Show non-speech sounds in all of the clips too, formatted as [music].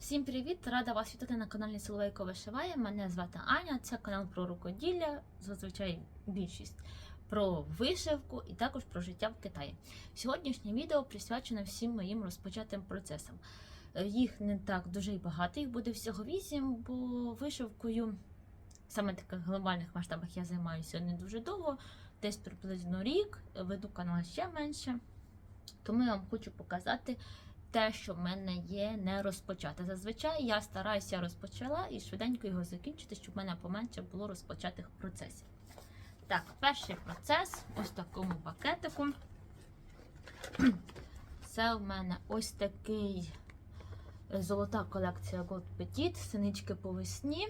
Всім привіт! Рада вас вітати на каналі Соловейко Вишиває. Мене звати Аня. Це канал про рукоділля, зазвичай більшість про вишивку і також про життя в Китаї. Сьогоднішнє відео присвячено всім моїм розпочатим процесам. Е, Їх не так дуже й багато, їх буде всього вісім, бо вишивкою саме таких глобальних масштабах я займаюся не дуже довго, десь приблизно рік, веду канал ще менше. Тому я вам хочу показати те, що в мене є не розпочати. Зазвичай я стараюся розпочала і швиденько його закінчити, щоб в мене поменше було розпочатих процесів. Так, перший процес ось в такому пакетику. [clears throat] Це в мене ось такий е, золота колекція Gold Petit, синички по весні.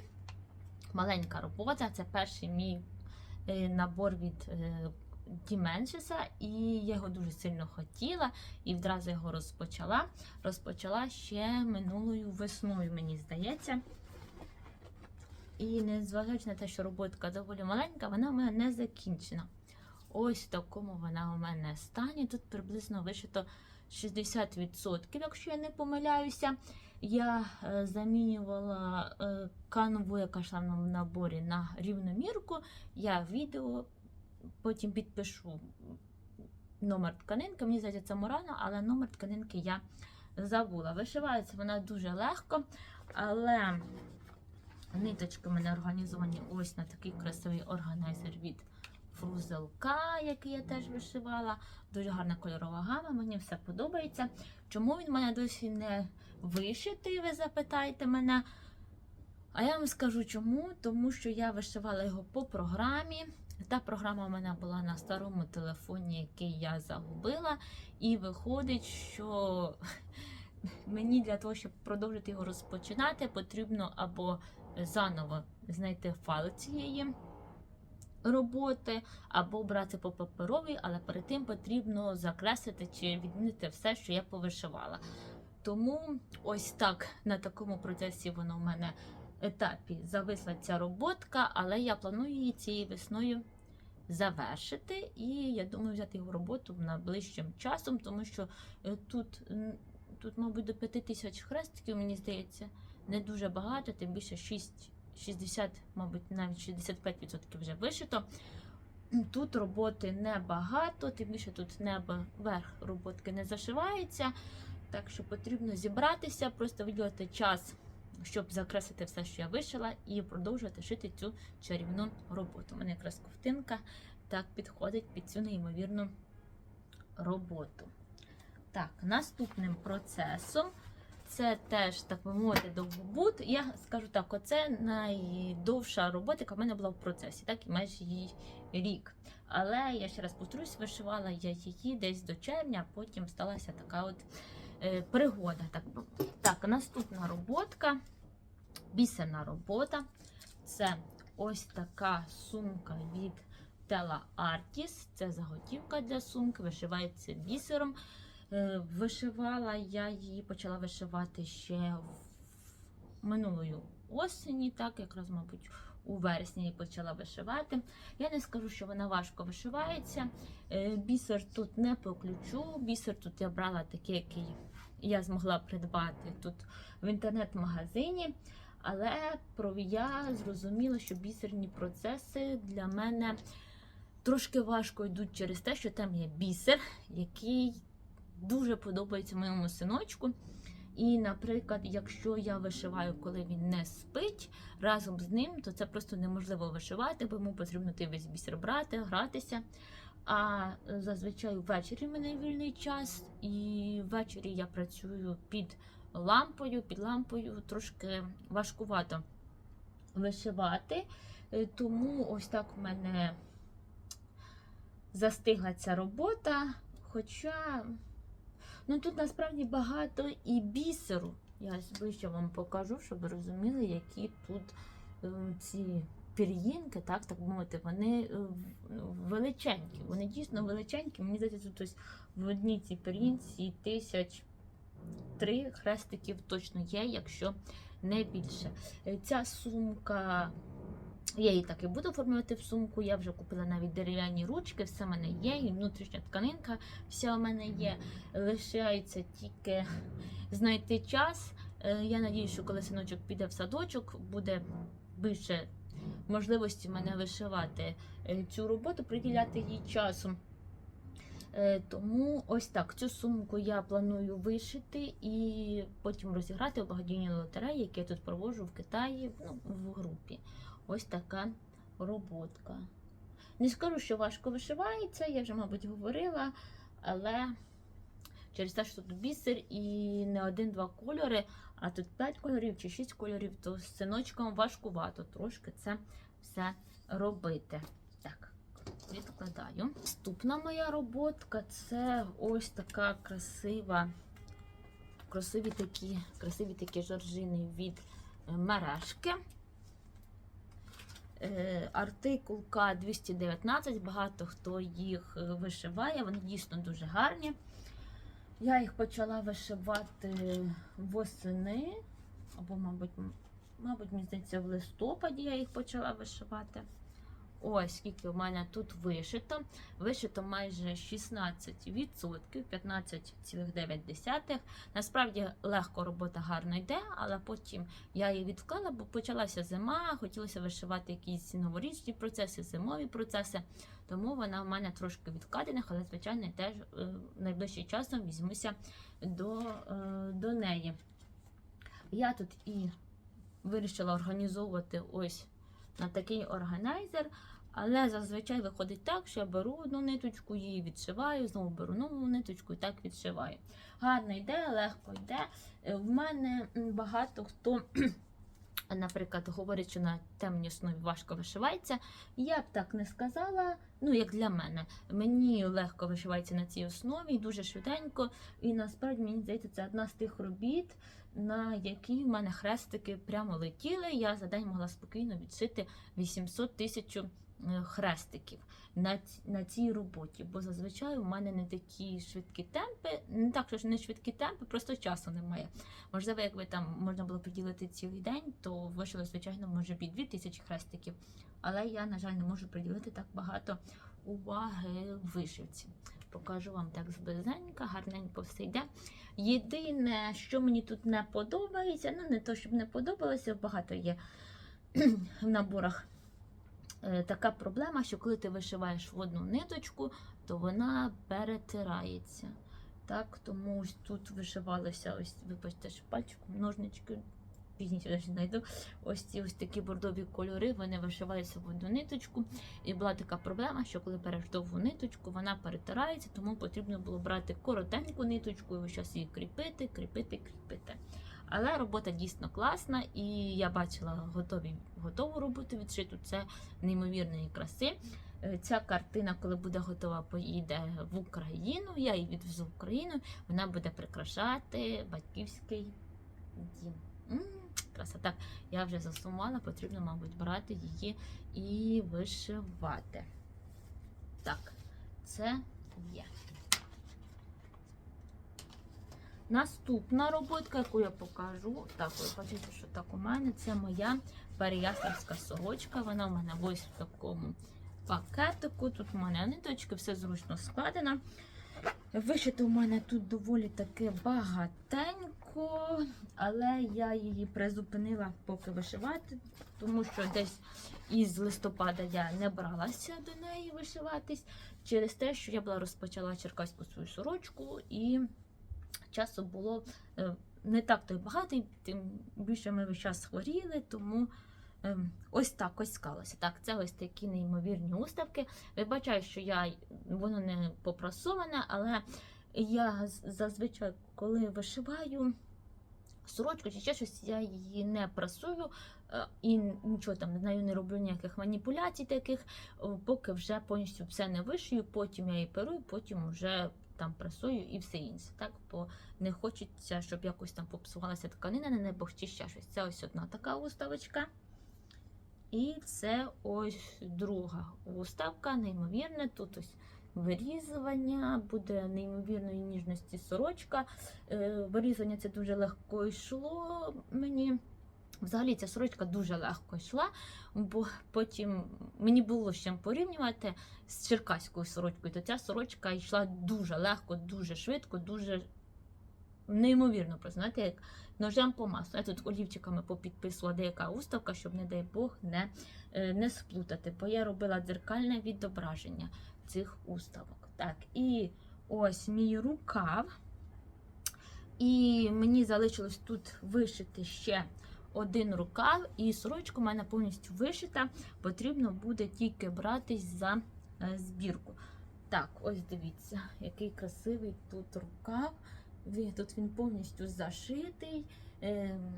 Маленька робота. Це перший мій е, набор від е, Діменшеса, і я його дуже сильно хотіла і відразу його розпочала. Розпочала ще минулою весною, мені здається. І незважаючи на те, що роботка доволі маленька, вона у мене не закінчена. Ось в такому вона у мене стані. Тут приблизно вишито 60%, якщо я не помиляюся. Я е, замінювала е, канву, яка йшла в наборі на рівномірку. Я відео потім підпишу номер тканинки. Мені здається, це Мурано, але номер тканинки я забула. Вишивається вона дуже легко, але ниточки в мене організовані ось на такий красивий органайзер від фрузелка, який я теж вишивала. Дуже гарна кольорова гама, мені все подобається. Чому він в мене досі не вишитий, ви запитаєте мене. А я вам скажу чому, тому що я вишивала його по програмі. Та програма у мене була на старому телефоні, який я загубила. І виходить, що [laughs] мені для того, щоб продовжити його розпочинати, потрібно або заново знайти файл цієї роботи, або брати по паперовій, але перед тим потрібно закреслити чи відмінити все, що я повишивала. Тому ось так на такому процесі воно в мене етапі зависла ця роботка, але я планую її цією весною завершити. І я думаю взяти його роботу найближчим часом, тому що е, тут, тут мабуть, до 5 тисяч хрестиків, мені здається, не дуже багато, тим більше 6, 60, мабуть, навіть 65% вже вишито. Тут роботи небагато, тим більше тут небо верх роботки не зашивається. Так що потрібно зібратися, просто виділити час щоб закреслити все, що я вишила, і продовжувати шити цю чарівну роботу. У мене якраз ковтинка так підходить під цю неймовірну роботу. Так, наступним процесом. Це теж, так би мовити, довгобут. Я скажу так, оце найдовша робота, яка в мене була в процесі, так і майже її рік. Але я ще раз повторюсь, вишивала я її десь до червня, а потім сталася така от пригода. Так, би так, наступна роботка, бісерна робота. Це ось така сумка від Tela Artis. Це заготівка для сумки, вишивається бісером. Е, Вишивала я її, почала вишивати ще в минулою осені, так, якраз, мабуть, у вересні я почала вишивати. Я не скажу, що вона важко вишивається. Е, Бісер тут не по ключу. Бісер тут я брала такий, який я змогла придбати тут в інтернет-магазині. Але я зрозуміла, що бісерні процеси для мене трошки важко йдуть через те, що там є бісер, який дуже подобається моєму синочку. І, наприклад, якщо я вишиваю, коли він не спить разом з ним, то це просто неможливо вишивати, бо йому потрібно весь бісер брати, гратися. А зазвичай ввечері в мене вільний час, і ввечері я працюю під лампою. Під лампою трошки важкувато вишивати. Е, Тому ось так в мене застигла ця робота. Хоча ну, тут насправді багато і бісеру. Я ближче вам покажу, щоб ви розуміли, які тут е, ці пір'їнки, так, так мовити, вони е, величенькі. Вони дійсно величенькі. Мені здається, тут в одній цій пір'їнці тисяч три хрестиків точно є, якщо не більше. Е, Ця сумка. Я її так і буду оформлювати в сумку. Я вже купила навіть дерев'яні ручки, все в мене є, і внутрішня тканинка вся у мене є. Лишається тільки знайти час Е, Я надію, що коли синочок піде в садочок, буде більше можливості в мене вишивати е, цю роботу, приділяти їй часу. Е, Тому ось так цю сумку я планую вишити і потім розіграти в благодійній лотереї, які я тут проводжу в Китаї ну, в групі. Ось така роботка. Не скажу, що важко вишивається, я вже, мабуть, говорила, але через те, що тут бісер і не один-два кольори, а тут 5 кольорів чи 6 кольорів, то з синочком важкувато трошки це все робити. Так, відкладаю. Наступна моя роботка це ось така красива, красиві такі, красиві такі жоржини від е, мережки. Е, Артикул К219, багато хто їх е, вишиває, вони дійсно дуже гарні. Я їх почала вишивати восени, або, мабуть, мабуть, мені в листопаді я їх почала вишивати. Ось скільки в мене тут вишито. Вишито майже 16%, 15,9. Насправді легко робота гарно йде, але потім я її відклала, бо почалася зима, хотілося вишивати якісь новорічні процеси, зимові процеси. Тому вона в мене трошки відкладена, але, звичайно, теж е, найближчим часом візьмуся до, е, до неї. Я тут і вирішила організовувати ось на такий органайзер, але зазвичай виходить так, що я беру одну ниточку, її відшиваю, знову беру нову ниточку і так відшиваю. Гарно йде, легко йде. Е, В мене багато хто. Наприклад, говорить, що на темній основі важко вишивається. Я б так не сказала. Ну, як для мене, мені легко вишивається на цій основі, дуже швиденько. І насправді мені здається, це одна з тих робіт, на які в мене хрестики прямо летіли. Я за день могла спокійно відшити 800 тисяч хрестиків на, на цій роботі. Бо зазвичай у мене не такі швидкі темпи, не так, що не швидкі темпи, просто часу немає. Можливо, якби там можна було приділити цілий день, то вийшло, звичайно, може б і 2000 хрестиків. Але я, на жаль, не можу приділити так багато уваги вишивці. Покажу вам так зблизенька, гарненько все йде. Єдине, що мені тут не подобається, ну не то, щоб не подобалося, багато є [clears throat] в наборах. Е, Така проблема, що коли ти вишиваєш в одну ниточку, то вона перетирається. Так, тому ось тут вишивалося, ось, вибачте, ж пальчиком, ножнички, пізніше знайду. Ось ці ось такі бордові кольори, вони вишивалися в одну ниточку. І була така проблема, що коли береш довгу ниточку, вона перетирається, тому потрібно було брати коротеньку ниточку і весь час її кріпити, кріпити, кріпити. Але робота дійсно класна, і я бачила готові, готову роботу відшиту. Це неймовірної краси. Е, Ця картина, коли буде готова, поїде в Україну. Я її відвезу в Україну. Вона буде прикрашати батьківський дім. Краса. Так, я вже засумувала, потрібно, мабуть, брати її і вишивати. Так, це є. Наступна роботка, яку я покажу, так, ви бачите, що так у мене, це моя переяславська сорочка. Вона у мене ось в такому пакетику. Тут у мене ниточки, все зручно складено. Вишити у мене тут доволі таки багатенько, але я її призупинила поки вишивати, тому що десь із листопада я не бралася до неї вишиватись через те, що я була розпочала черкаську свою сорочку і часу було е, не так то й багато, тим більше ми весь час хворіли, тому ем, ось так ось склалося. Так, це ось такі неймовірні уставки. Вибачаю, що я воно не попрасоване, але я зазвичай, коли вишиваю сорочку чи ще щось, я її не прасую е, і нічого там нею не роблю ніяких маніпуляцій таких, поки вже повністю все не вишию, потім я її перу, і потім вже там прасую і все інше. Так, бо не хочеться, щоб якось там попсувалася тканина, не бог чи ще щось. Це ось одна така уставочка. І це ось друга уставка, неймовірне. Тут ось вирізування, буде неймовірної ніжності сорочка. Е, Вирізування це дуже легко йшло мені. Взагалі ця сорочка дуже легко йшла, бо потім мені було з чим порівнювати з черкаською сорочкою, то ця сорочка йшла дуже легко, дуже швидко, дуже неймовірно просто, знаєте, як ножем по маслу. Я тут олівчиками попідписувала деяка уставка, щоб, не дай Бог, не, е, не сплутати. Бо я робила дзеркальне відображення цих уставок. Так, і ось мій рукав. І мені залишилось тут вишити ще один рукав, і сорочка у мене повністю вишита. Потрібно буде тільки братись за е, збірку. Так, ось дивіться, який красивий тут рукав. Тут він повністю зашитий. Ем,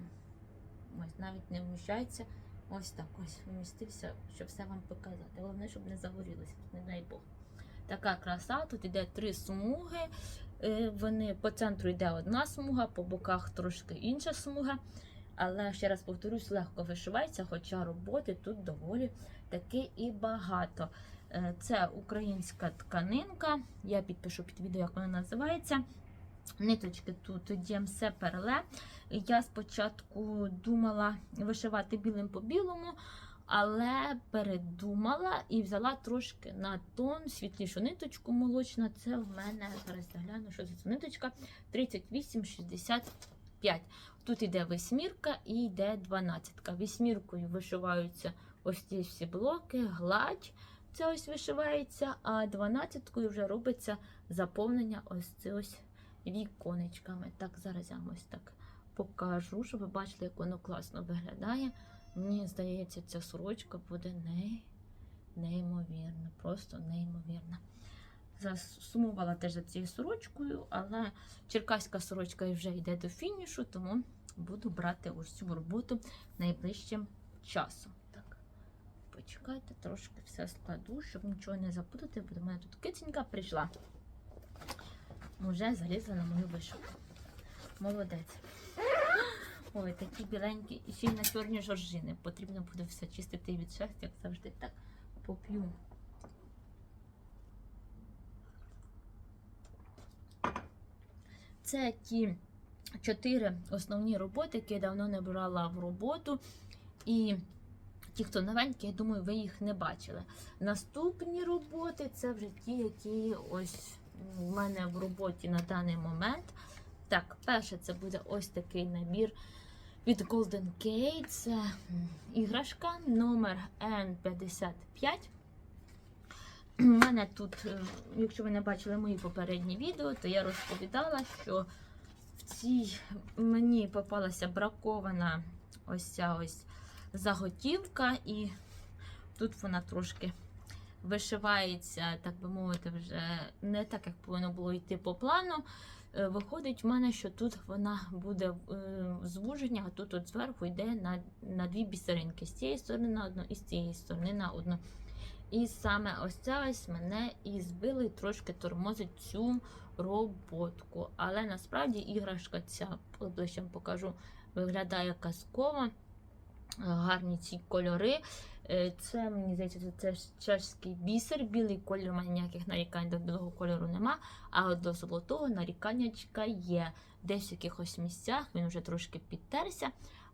ось навіть не вміщається. Ось так ось вмістився, щоб все вам показати. Головне, щоб не загорілося, не дай Бог. Така краса, тут іде три смуги. Е, Вони по центру йде одна смуга, по боках трошки інша смуга. Але ще раз повторюсь, легко вишивається, хоча роботи тут доволі таки і багато. Е, це українська тканинка. Я підпишу під відео, як вона називається. Ниточки тут дємсе перле. Я спочатку думала вишивати білим по білому, але передумала і взяла трошки на тон світлішу ниточку молочна. Це в мене зараз загляну, що це ниточка 38,60 5. Тут йде восьмірка і йде дванадцятка. Вісьміркою вишиваються ось ці всі блоки, гладь, це ось вишивається, а дванадцяткою вже робиться заповнення ось ці ось віконечками. Так, зараз я вам ось так покажу, щоб ви бачили, як воно класно виглядає. Мені здається, ця сорочка буде не... неймовірна, просто неймовірна. Засумувала теж за цією сорочкою, але черкаська сорочка вже йде до фінішу, тому буду брати ось цю роботу найближчим часом. Так, почекайте, трошки все складу, щоб нічого не запутати, бо до мене тут киценька прийшла. Вже залізла на мою вишивку. Молодець. Ой, такі біленькі і ще на чорні жоржини. Потрібно буде все чистити від шерсті, як завжди. Так, поп'ю. Це ті чотири основні роботи, які я давно не брала в роботу. І ті, хто новенькі, я думаю, ви їх не бачили. Наступні роботи це вже ті, які ось в мене в роботі на даний момент. Так, перше, це буде ось такий набір від Golden Gate. Це іграшка номер N55. У мене тут, е, якщо ви не бачили мої попередні відео, то я розповідала, що в цій мені попалася бракована ось ця ось заготівка, і тут вона трошки вишивається, так би мовити, вже не так, як повинно було йти по плану. Е, Виходить в мене, що тут вона буде е, звуження, а тут от зверху йде на, на дві бісеринки. З цієї сторони на одну і з цієї сторони на одну. І саме ось це ось мене і збили, і трошки тормозить цю роботку. Але насправді іграшка ця ближче покажу, виглядає казково. Гарні ці кольори. Е, Це, мені здається, це чешський бісер. Білий колір, у мене ніяких нарікань до білого кольору нема. А от до золотого наріканнячка є. Десь в якихось місцях він вже трошки підтерся.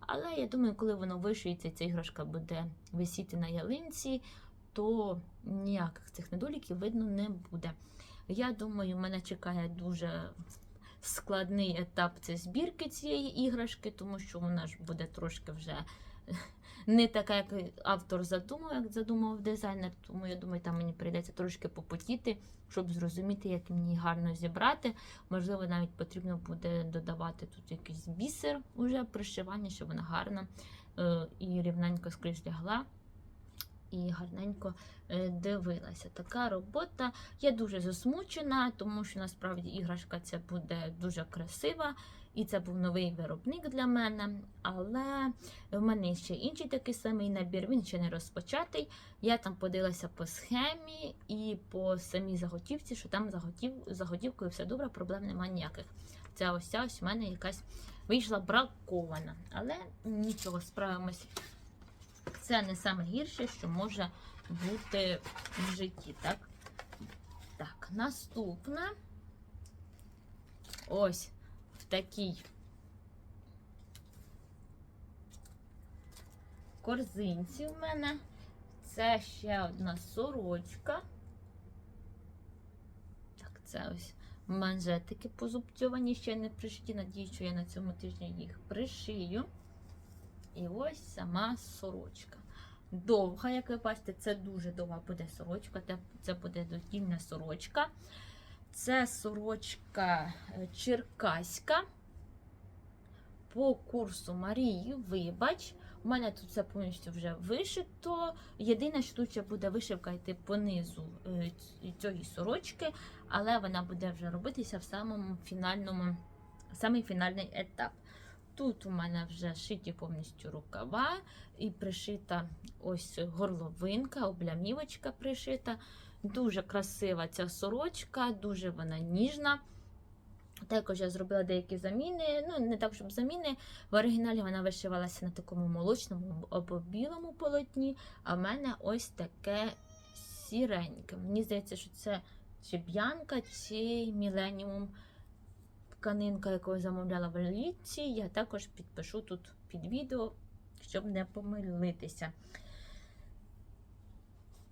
Але я думаю, коли воно вишиється, ця іграшка буде висіти на ялинці, то ніяких цих недоліків видно не буде. Я думаю, мене чекає дуже складний етап це збірки цієї іграшки, тому що вона ж буде трошки вже [laughs] не така, як автор задумав, як задумав дизайнер. Тому я думаю, там мені прийдеться трошки попотіти, щоб зрозуміти, як мені гарно зібрати. Можливо, навіть потрібно буде додавати тут якийсь бісер уже пришивання, щоб вона гарно е, і рівненько скрізь лягла. І гарненько е, дивилася. Така робота. Я дуже засмучена, тому що насправді іграшка ця буде дуже красива. І це був новий виробник для мене. Але в мене ще інший такий самий набір, він ще не розпочатий. Я там подивилася по схемі і по самій заготівці, що там заготів, заготівкою все добре, проблем немає ніяких. Ця ось ця ось в мене якась вийшла бракована. Але нічого, справимось. Це не саме гірше, що може бути в житті, так? Так, наступне. Ось в такій корзинці в мене. Це ще одна сорочка. Так, це ось манжетики позубцьовані, ще не пришиті. Надію, що я на цьому тижні їх пришию. І ось сама сорочка. Довга, як ви бачите, це дуже довга буде сорочка. Це- буде додільна сорочка. Це сорочка е, черкаська. По курсу Марії, вибач. У мене тут все повністю вже вишито. Єдине, що тут ще буде вишивка йти по низу е, цієї сорочки, але вона буде вже робитися в самому фінальному, самий фінальний етап. Тут у мене вже шиті повністю рукава і пришита ось горловинка, облямівочка пришита. Дуже красива ця сорочка, дуже вона ніжна. Також я зробила деякі заміни. Ну, не так, щоб заміни. В оригіналі вона вишивалася на такому молочному або білому полотні, а в мене ось таке сіреньке. Мені здається, що це чи б'янка, чи міленіум тканинка, яку я замовляла в літці. Я також підпишу тут під відео, щоб не помилитися.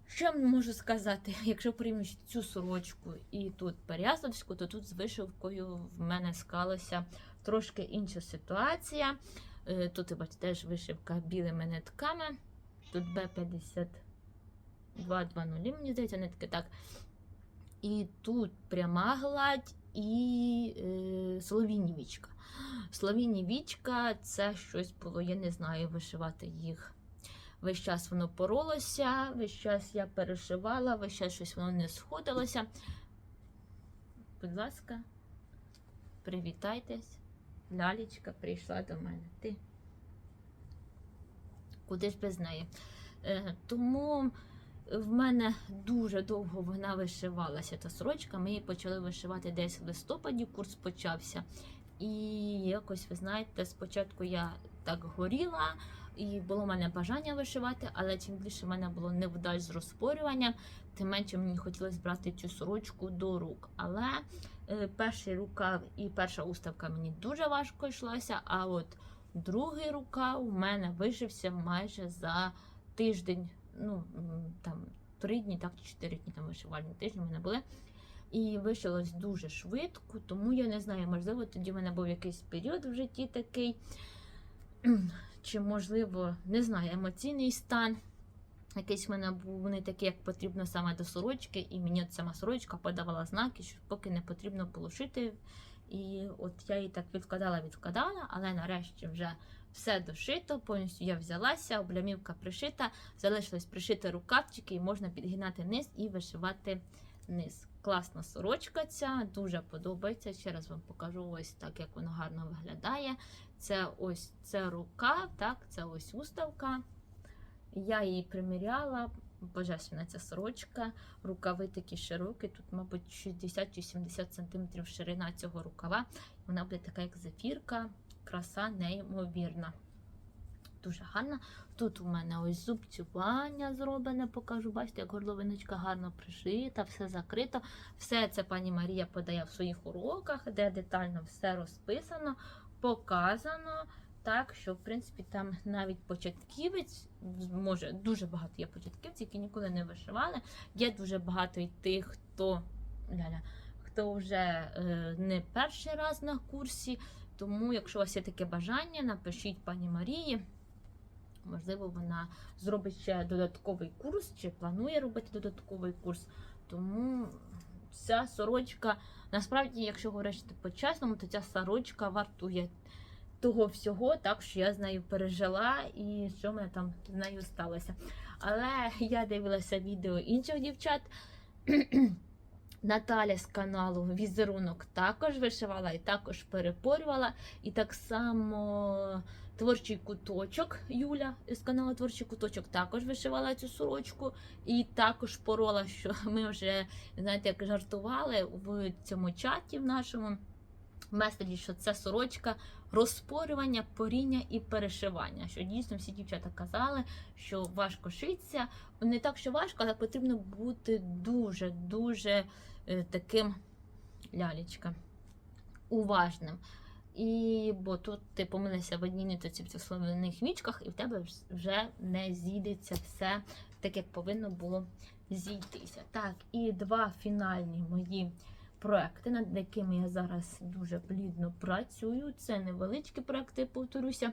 Що я можу сказати? [laughs] Якщо порівнювати цю сорочку і тут Переяславську, то тут з вишивкою в мене склалася трошки інша ситуація. Е, Тут, ви бачите, теж вишивка білими нитками. Тут Б5220, мені здається, нитки так. І тут пряма гладь і е, солов'їні вічка. Солов'їні вічка це щось було, я не знаю, вишивати їх. Весь час воно поролося, весь час я перешивала, весь час щось воно не сходилося. Будь ласка, привітайтесь. Лялечка прийшла до мене. Ти. Куди ж без неї? Е, тому в мене дуже довго вона вишивалася, та сорочка. Ми її почали вишивати десь в листопаді, курс почався. І якось, ви знаєте, спочатку я так горіла, і було в мене бажання вишивати, але чим більше в мене було невдач з розпорюванням, тим менше мені хотілося брати цю сорочку до рук. Але е, перший рукав і перша уставка мені дуже важко йшлося, а от другий рукав у мене вишився майже за тиждень. Ну, там три дні, так, чи чотири дні там вишивальні тижні в мене були. І вишилось дуже швидко, тому я не знаю, можливо, тоді в мене був якийсь період в житті такий, [clears throat] чи, можливо, не знаю, емоційний стан. Якийсь в мене був не такий, як потрібно саме до сорочки, і мені от сама сорочка подавала знаки, що поки не потрібно полушити. І от я її так відкладала, відкладала, але нарешті вже все дошито, повністю я взялася, облямівка пришита, залишилось пришити рукавчики, і можна підгинати низ і вишивати низ. Класна сорочка ця, дуже подобається. Ще раз вам покажу ось так, як вона гарно виглядає. Це ось це рука, так, це ось уставка. Я її приміряла. Божественна ця сорочка, рукави такі широкі, тут, мабуть, 60 чи 70 см ширина цього рукава. Вона буде така, як зефірка, краса неймовірна. Дуже гарна. Тут у мене ось зубцювання зроблене, покажу. Бачите, як горловиночка гарно пришита, все закрито. Все це пані Марія подає в своїх уроках, де детально все розписано, показано. Так, що в принципі там навіть початківець, може дуже багато є початківців, які ніколи не вишивали. Є дуже багато і тих, хто ля-ля, хто вже е, не перший раз на курсі. Тому, якщо у вас є таке бажання, напишіть пані Марії. Можливо, вона зробить ще додатковий курс, чи планує робити додатковий курс. Тому ця сорочка, насправді, якщо говорити по-чесному, то ця сорочка вартує того всього, так що я з нею пережила і що мене там з нею сталося. Але я дивилася відео інших дівчат. Наталя з каналу Візерунок також вишивала і також перепорювала. І так само творчий куточок Юля з каналу Творчий куточок також вишивала цю сорочку. І також порола, що ми вже, знаєте, як жартували в цьому чаті в нашому меседжі, що це сорочка розпорювання, поріння і перешивання. Що дійсно всі дівчата казали, що важко шиться. Не так, що важко, але потрібно бути дуже-дуже таким лялечка, уважним. І бо тут ти помилися в одній нитоці в цих словних вічках, і в тебе вже не зійдеться все так, як повинно було зійтися. Так, і два фінальні мої проекти, над якими я зараз дуже плідно працюю. Це невеличкі проекти, повторюся.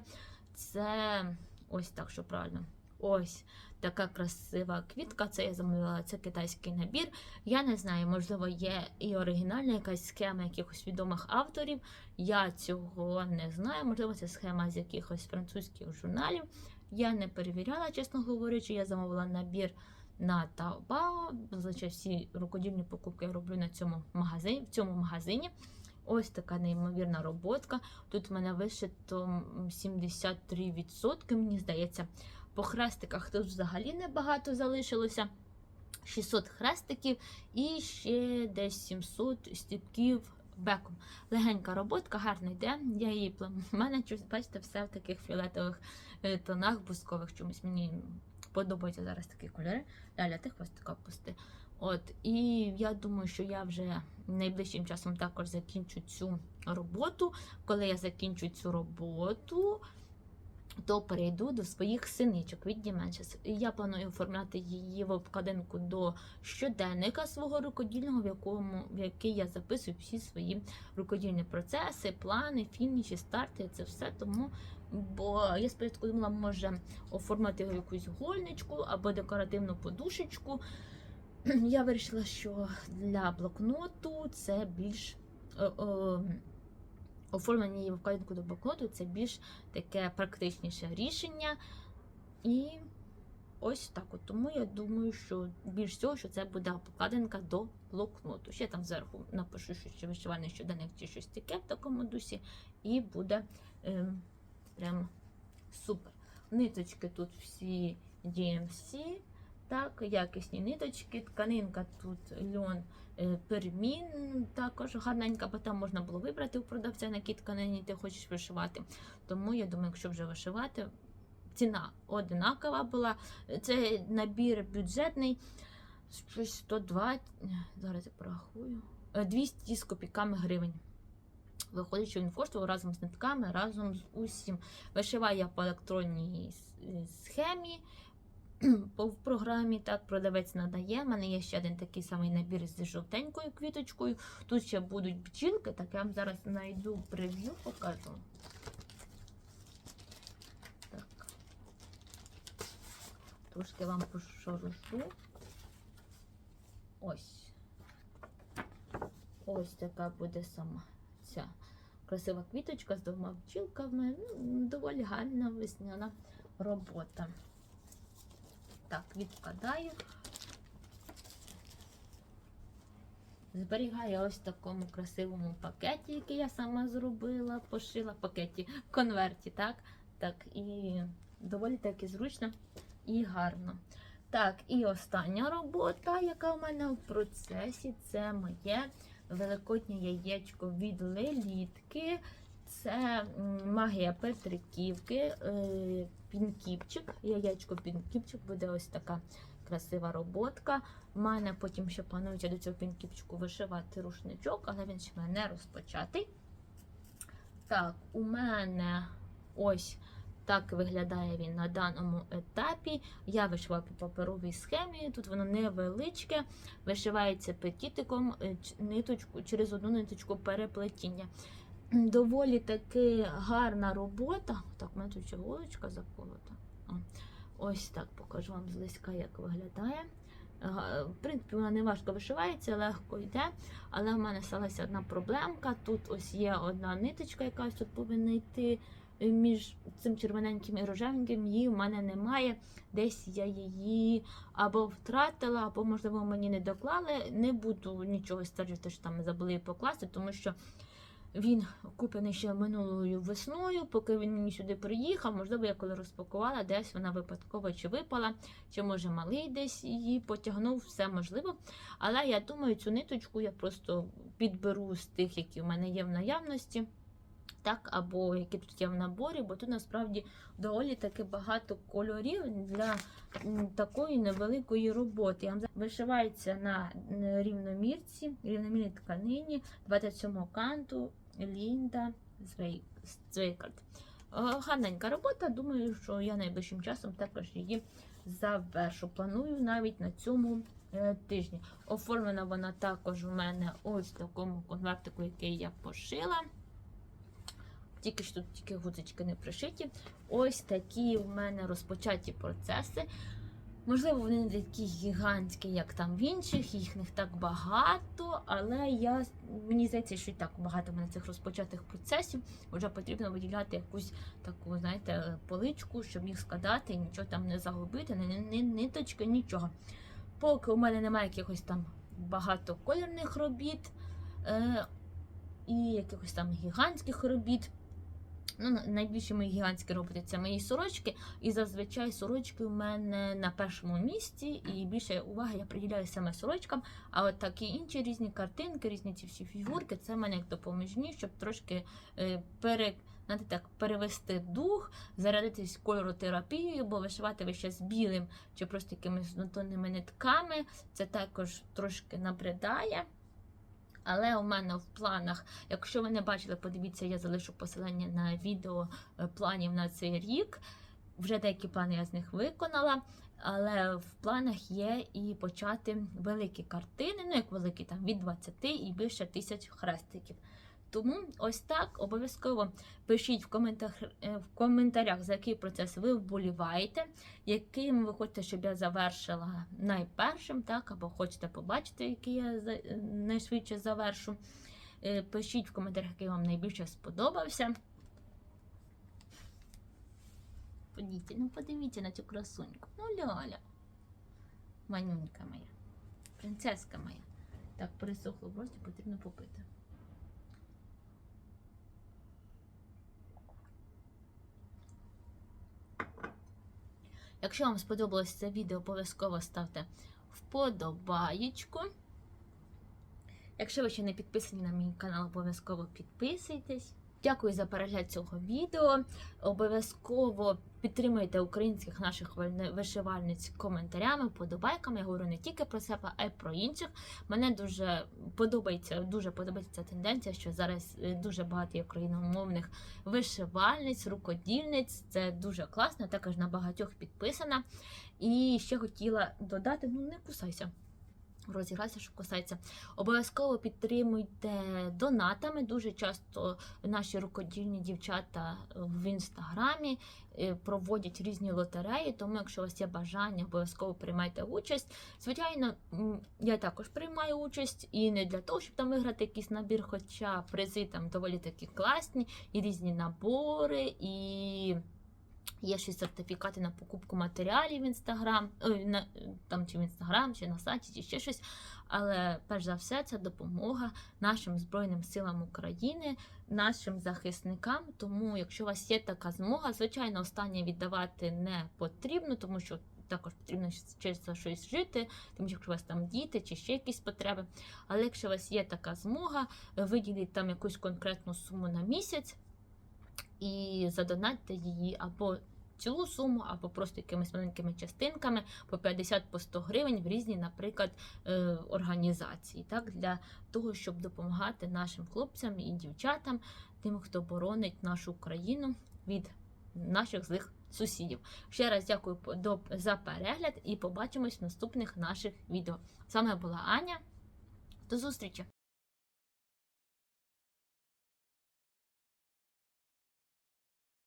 Це ось так, що правильно. Ось така красива квітка. Це я замовила, це китайський набір. Я не знаю, можливо, є і оригінальна якась схема якихось відомих авторів. Я цього не знаю. Можливо, це схема з якихось французьких журналів. Я не перевіряла, чесно говорячи. Я замовила набір на Taobao. Зазвичай всі рукодільні покупки я роблю на цьому магазині, в цьому магазині. Ось така неймовірна роботка. Тут в мене вишито 73%, мені здається. По хрестиках тут взагалі небагато залишилося. 600 хрестиків і ще десь 700 стіпків беком. Легенька роботка, гарно йде. Я її планую. У [laughs] мене бачите, все в таких фіолетових е, тонах бускових. Чомусь мені подобаються зараз такі кольори. Далі ти хвостика пусти. От, і я думаю, що я вже найближчим часом також закінчу цю роботу. Коли я закінчу цю роботу, то перейду до своїх синичок від Діменшес. Я планую оформляти її в обкладинку до щоденника свого рукодільного, в якому в який я записую всі свої рукодільні процеси, плани, фініші, старти. Це все тому. Бо я спочатку думала, може оформити якусь гольничку або декоративну подушечку. Я вирішила, що для блокноту це більш е, е, оформлення її вкладинку до блокноту це більш таке практичніше рішення. І ось так. от. Тому я думаю, що більш всього, що це буде обкладинка до блокноту. Ще там зверху напишу, що вишивальний щоденник чи щось таке в такому дусі, і буде е, прям супер. Ниточки тут всі DMC. Так, якісні ниточки, тканинка тут льон пермін, також гарненька, бо там можна було вибрати у продавця, на тканині ти хочеш вишивати. Тому я думаю, якщо вже вишивати, ціна одинакова була. Це набір бюджетний, щось 120, зараз я порахую, е, 200 з копійками гривень. Виходить, що він коштував разом з нитками, разом з усім. Вишиваю я по електронній схемі [clears throat] в програмі. Так, продавець надає. У мене є ще один такий самий набір з жовтенькою квіточкою. Тут ще будуть бджілки, так я вам зараз знайду прев'ю, покажу. Так. Трошки вам пошорушу. Ось. Ось така буде сама ця красива квіточка з двома бджілками. Ну, доволі гарна весняна робота. Так, відкладаю. Зберігаю ось в такому красивому пакеті, який я сама зробила, пошила пакеті, конверті, так? Так, і доволі таки зручно і гарно. Так, і остання робота, яка в мене в процесі, це моє великоднє яєчко від лелітки. Це магія Петриківки, е, пінкіпчик. Яєчко пінкіпчик буде ось така красива роботка. У мене потім ще планується до цього пінкіпчику вишивати рушничок, але він ще мене не розпочатий. Так, у мене ось так виглядає він на даному етапі. Я вишиваю по паперовій схемі. Тут воно невеличке, вишивається петітиком е, ниточку через одну ниточку переплетіння. Доволі таки гарна робота. Так, у мене тут ще заколота. Ось так покажу вам зблизька, як виглядає. В принципі, вона не важко вишивається, легко йде. Але в мене сталася одна проблемка. Тут ось є одна ниточка, якась тут повинна йти між цим червоненьким і рожевеньким. Її в мене немає. Десь я її або втратила, або, можливо, мені не доклали. Не буду нічого стверджувати, що там забули покласти, тому що він куплений ще минулою весною, поки він мені сюди приїхав. Можливо, я коли розпакувала, десь вона випадково чи випала, чи може малий десь її потягнув, все можливо. Але я думаю, цю ниточку я просто підберу з тих, які в мене є в наявності. Так, або які тут є в наборі, бо тут насправді доволі таки багато кольорів для такої невеликої роботи. Вишивається на рівномірці, рівномірній тканині 27 канту Лінда Звей- Е, Гарненька робота. Думаю, що я найближчим часом також її завершу. Планую навіть на цьому е, тижні. Оформлена вона також у мене ось в такому конвертику, який я пошила. Тільки ж тут тільки гудзички не пришиті. Ось такі в мене розпочаті процеси. Можливо, вони не такі гігантські, як там в інших, їх не так багато, але я мені здається, що і так багато в мене цих розпочатих процесів. Вже потрібно виділяти якусь таку, знаєте, поличку, щоб їх складати нічого там не загубити, ні, ниточки, нічого. Поки у мене немає якихось там багатокольорних робіт е, і якихось там гігантських робіт. Ну, на- найбільше мої гігантські роботи це мої сорочки, і зазвичай сорочки у мене на першому місці, і більше уваги я приділяю саме сорочкам. А от такі інші різні картинки, різні ці всі фігурки, це в мене як допоміжні, щоб трошки е, пере, знаєте, так, перевести дух, зарядитись кольоротерапією, бо вишивати ви ще з білим чи просто якимись однотонними нитками. Це також трошки набридає. Але у мене в планах, якщо ви не бачили, подивіться, я залишу посилання на відео е, планів на цей рік. Вже деякі плани я з них виконала. Але в планах є і почати великі картини, ну як великі, там від 20 і більше тисяч хрестиків. Тому ось так обов'язково пишіть в коментарях, е, в коментарях, за який процес ви вболіваєте, яким ви хочете, щоб я завершила найпершим, так, або хочете побачити, який я е, найшвидше завершу. Е, Пишіть в коментарях, який вам найбільше сподобався. Подивіться, ну подивіться на цю красуньку. Ну, Ляля. Манюнька моя. Принцеска моя. Так, пересохло в роті, потрібно попити. Якщо вам сподобалось це відео, обов'язково ставте вподобаєчку. Якщо ви ще не підписані на мій канал, обов'язково підписуйтесь. Дякую за перегляд цього відео. Обов'язково підтримуйте українських наших вишивальниць коментарями, вподобайками. Я говорю не тільки про себе, а й про інших. Мене дуже подобається, дуже подобається ця тенденція, що зараз е, дуже багато є україномовних вишивальниць, рукодільниць. Це дуже класно, також на багатьох підписана. І ще хотіла додати: ну не кусайся. Розіграйся, що кусається. Обов'язково підтримуйте донатами. Дуже часто наші рукодільні дівчата в інстаграмі е, проводять різні лотереї. Тому, якщо у вас є бажання, обов'язково приймайте участь. Звичайно, я також приймаю участь і не для того, щоб там виграти якийсь набір, хоча призи там доволі такі класні, і різні набори, і. Є ще сертифікати на покупку матеріалів в інстаграм, на, там чи в інстаграм, чи на сайті, чи ще щось. Але перш за все, це допомога нашим Збройним силам України, нашим захисникам. Тому, якщо у вас є така змога, звичайно, останнє віддавати не потрібно, тому що також потрібно через це щось жити, тому що якщо у вас там діти чи ще якісь потреби. Але якщо у вас є така змога, виділіть там якусь конкретну суму на місяць і задонатьте її або цілу суму, або просто якимись маленькими частинками по 50 по 100 гривень в різні, наприклад, е, організації, так, для того, щоб допомагати нашим хлопцям і дівчатам, тим, хто боронить нашу країну від наших злих сусідів. Ще раз дякую за перегляд і побачимось в наступних наших відео. З вами була Аня. До зустрічі!